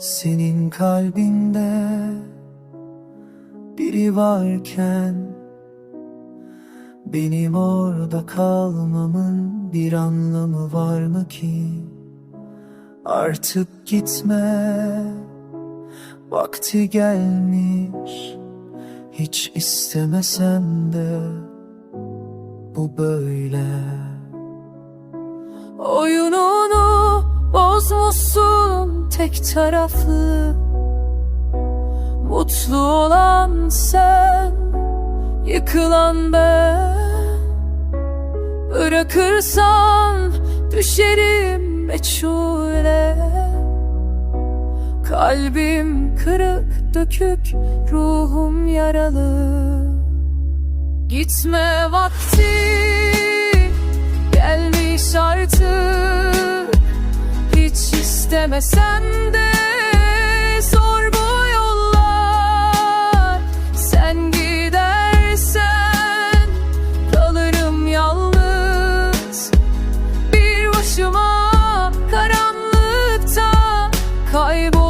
Senin kalbinde biri varken Benim orada kalmamın bir anlamı var mı ki? Artık gitme. Vakti gelmiş. Hiç istemesem de Bu böyle. Oyununu bozmuşsun tek taraflı. Mutlu olan sen Yıkılan ben. Bırakırsan düşerim meçhule. Kalbim kırık dökük ruhum yaralı. Gitme vakti istemesem de zor bu yollar. Sen gidersen kalırım yalnız. Bir başıma karanlıkta kaybolur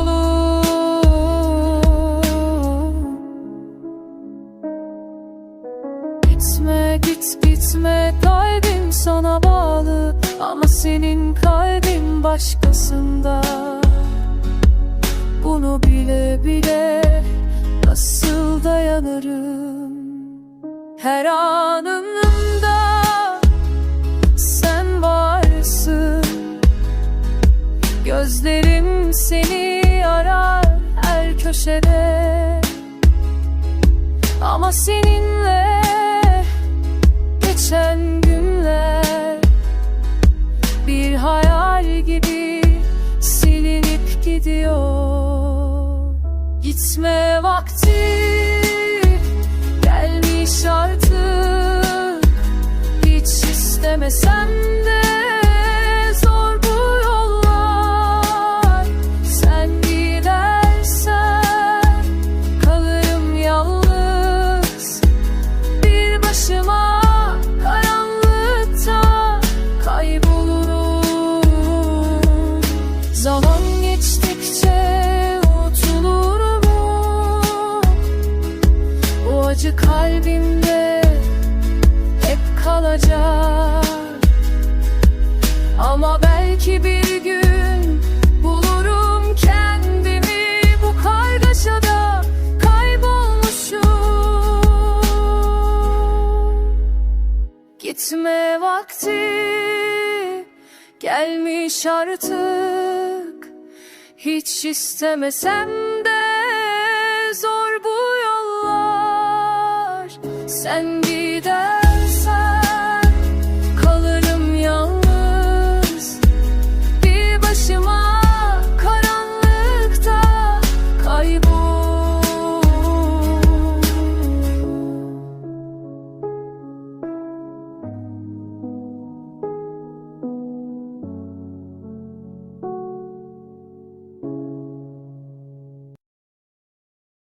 Gitme git gitme. Kalbim sana bağlı Ama senin kalbin başkasında. Bunu bile bile nasıl dayanırım? Her anımda sen varsın. Gözlerim seni arar her köşede. Ama seninle Bir hayal gibi silinip gidiyor. Gitme vakti gelmiş artık. Hiç istemesem de kalacak Ama belki bir gün bulurum kendimi bu kargaşada kaybolmuşum. Gitme vakti gelmiş artık. Hiç istemesem de zor bu yollar. Sen gider